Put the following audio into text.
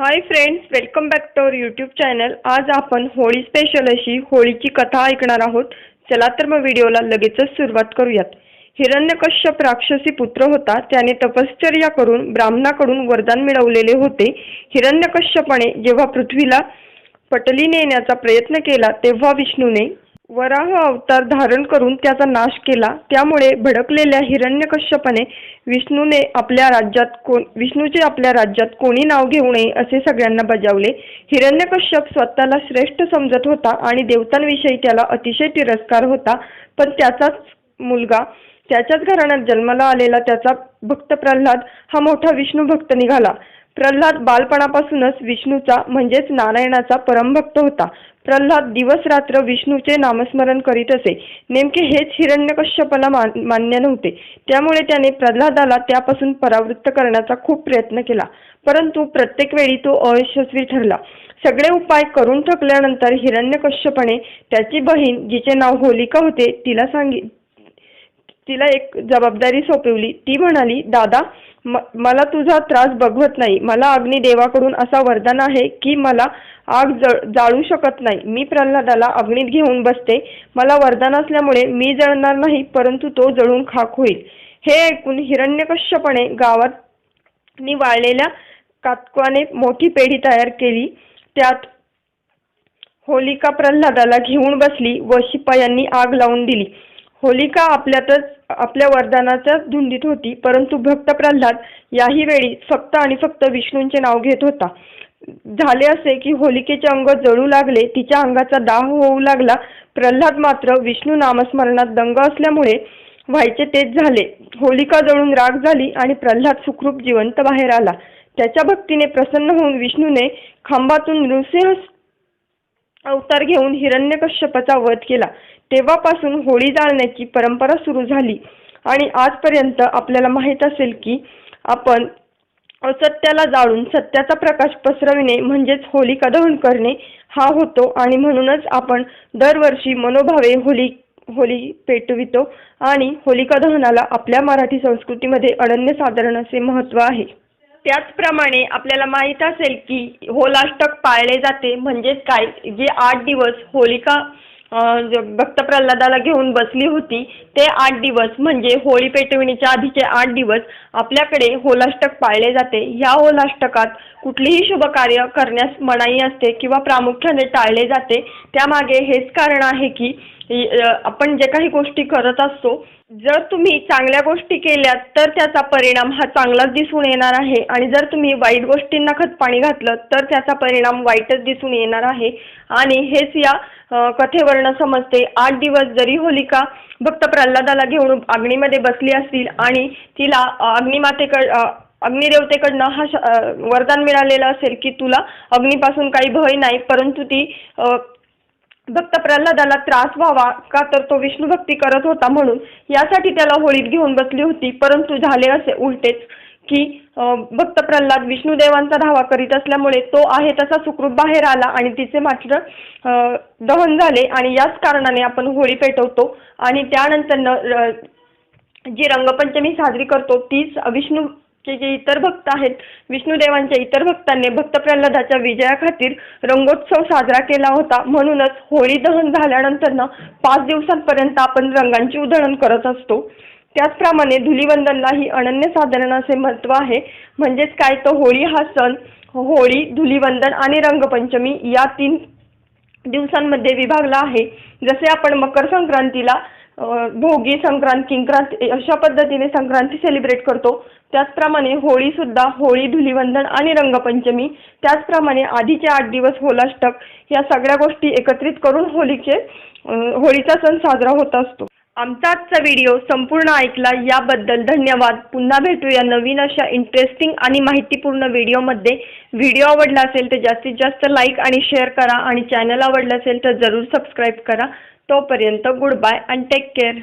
Hi friends welcome back to our YouTube channel आज आपण Holi special अशी होळीची कथा ऐकणार आहोत. चला तर मग व्हिडिओला लगेचच सुरुवात करूयात. हिरण्यकश्यप राक्षसी पुत्र होता. त्याने तपश्चर्या करून ब्राह्मणाकडून वरदान मिळवलेले होते. हिरण्यकश्यपाने जेव्हा पृथ्वीला पटली नेण्याचा प्रयत्न केला तेव्हा विष्णूने वराह अवतार धारण करून त्याचा नाश केला. त्यामुळे भडकलेल्या हिरण्यकश्यपाने विष्णूने आपल्या राज्यात कोण विष्णूचे आपल्या राज्यात कोणी नाव घेऊ नये असे सगळ्यांना बजावले. हिरण्यकश्यप स्वतःला श्रेष्ठ समजत होता आणि देवतांविषयी त्याला अतिशय तिरस्कार होता. पण त्याचाच मुलगा त्याच्याच घराण्यात जन्माला आलेला त्याचा भक्त प्रल्हाद हा मोठा विष्णू भक्त निघाला. प्रल्हाद बालपणापासूनच विष्णूचा म्हणजेच नारायणाचा परमभक्त होता. प्रल्हाद दिवस रात्र विष्णूचे नामस्मरण करीत असे. नेमके हेच हिरण्यकश्यपला मान मान्य नव्हते. त्यामुळे त्याने प्रल्हादाला त्यापासून परावृत्त करण्याचा खूप प्रयत्न केला. परंतु प्रत्येक वेळी तो अयशस्वी ठरला. सगळे उपाय करून थकल्यानंतर हिरण्यकश्यपणे त्याची बहीण जिचे नाव होलिका होते तिला सांगी तिला एक जबाबदारी सोपवली. ती म्हणाली दादा म मला तुझा त्रास बघवत नाही. मला अग्निदेवाकडून असा वरदान आहे की मला आग जळ जाळू शकत नाही. मी प्रल्हादाला अग्नीत घेऊन बसते. मला वरदान असल्यामुळे मी जळणार नाही परंतु तो जळून खाक होईल. हे ऐकून हिरण्यकश्यपणे गावात नी वाळलेल्या कातकवाने मोठी पेढी तयार केली. त्यात होलिका प्रल्हादाला घेऊन बसली व शिपायांनी आग लावून दिली. होलिका आपल्यातच आपल्या वरदानाच्याच धुंदीत होती परंतु भक्त प्रल्हाद याही वेळी फक्त आणि फक्त विष्णूंचे नाव घेत होता. झाले असे की होलिकेचे अंग जळू लागले तिच्या अंगाचा दाह होऊ लागला. प्रल्हाद मात्र विष्णू नामस्मरणात दंग असल्यामुळे व्हायचे तेच झाले. होलिका जळून राग झाली आणि प्रल्हाद सुखरूप जिवंत बाहेर आला. त्याच्या भक्तीने प्रसन्न होऊन विष्णूने खांबातून नृसिंह अवतार घेऊन हिरण्यकश्यपाचा वध केला. तेव्हापासून होळी जाळण्याची परंपरा सुरू झाली. आणि आजपर्यंत आपल्याला माहीत असेल की आपण असत्याला जाळून सत्याचा प्रकाश पसरविणे म्हणजेच होलिका दहन करणे हा होतो. आणि म्हणूनच आपण दरवर्षी मनोभावे होली होली पेटवितो. आणि होलिका दहनाला आपल्या मराठी संस्कृतीमध्ये अनन्यसाधारण असे महत्त्व आहे. त्याचप्रमाणे आपल्याला माहीत असेल की होलाष्टक पाळले जाते. म्हणजेच काय? जे आठ दिवस होलिका भक्त प्रल्हादाला घेऊन बसली होती ते आठ दिवस म्हणजे होळी पेटविणीच्या आधीचे आठ दिवस आपल्याकडे होलाष्टक पाळले जाते. या होलाष्टकात कुठलीही शुभ कार्य करण्यास मनाई असते किंवा प्रामुख्याने टाळले जाते. त्यामागे हेच कारण आहे की आपण जे काही गोष्टी करत असतो जर तुम्ही चांगल्या गोष्टी केल्या तर त्याचा परिणाम हा चांगलाच दिसून येणार आहे. आणि जर तुम्ही वाईट गोष्टींना खतपाणी घातलं तर त्याचा परिणाम वाईटच दिसून येणार आहे. आणि हेच या कथेवर्ण समजते. आठ दिवस जरी होलिका भक्त प्रल्हादाला घेऊन अग्नीमध्ये बसली असतील आणि तिला अग्निमातेकड अग्निदेवतेकडनं हा वरदान मिळालेलं असेल की तुला अग्नीपासून काही भय नाही परंतु ती भक्त प्रल्हादाला त्रास व्हावा का तर तो विष्णू भक्ती करत होता म्हणून. यासाठी त्याला होळीत घेऊन बसली होती. परंतु झाले असे उलटेच की भक्त प्रल्हाद विष्णुदेवांचा धावा करीत असल्यामुळे तो आहे तसा सुखरूप बाहेर आला आणि तिचे मात्र दहन झाले आणि याच कारणाने आपण होळी पेटवतो आणि त्यानंतर जी रंगपंचमी साजरी करतो तीच विष्णूचे जे इतर भक्त आहेत विष्णुदेवांच्या इतर भक्तांनी भक्त प्रल्हादाच्या विजयाखातीर रंगोत्सव साजरा केला होता. म्हणूनच होळी दहन झाल्यानंतर ना पाच दिवसांपर्यंत आपण रंगांची उधळण करत असतो. त्याचप्रमाणे धुलिवंदनलाही अनन्यसाधारण असे महत्त्व आहे. म्हणजेच काय? तर होळी हा सण होळी धुलिवंदन आणि रंगपंचमी या तीन दिवसांमध्ये विभागला आहे. जसे आपण मकर संक्रांतीला भोगी संक्रांत किंक्रांत अशा पद्धतीने संक्रांती सेलिब्रेट करतो. त्याचप्रमाणे होळी सुद्धा होळी धुलिवंदन आणि रंगपंचमी त्याचप्रमाणे आधीचे आठ दिवस होलाष्टक या सगळ्या गोष्टी एकत्रित करून होळीचे होळीचा सण साजरा होत असतो. आमचा आजचा व्हिडिओ संपूर्ण ऐकला याबद्दल धन्यवाद. पुन्हा भेटूया नवीन अशा इंटरेस्टिंग आणि माहितीपूर्ण व्हिडिओमध्ये व्हिडिओ आवडला असेल तर जास्तीत जास्त लाईक आणि शेअर करा आणि चॅनल आवडलं असेल तर जरूर सबस्क्राईब करा. तोपर्यंत good bye and take care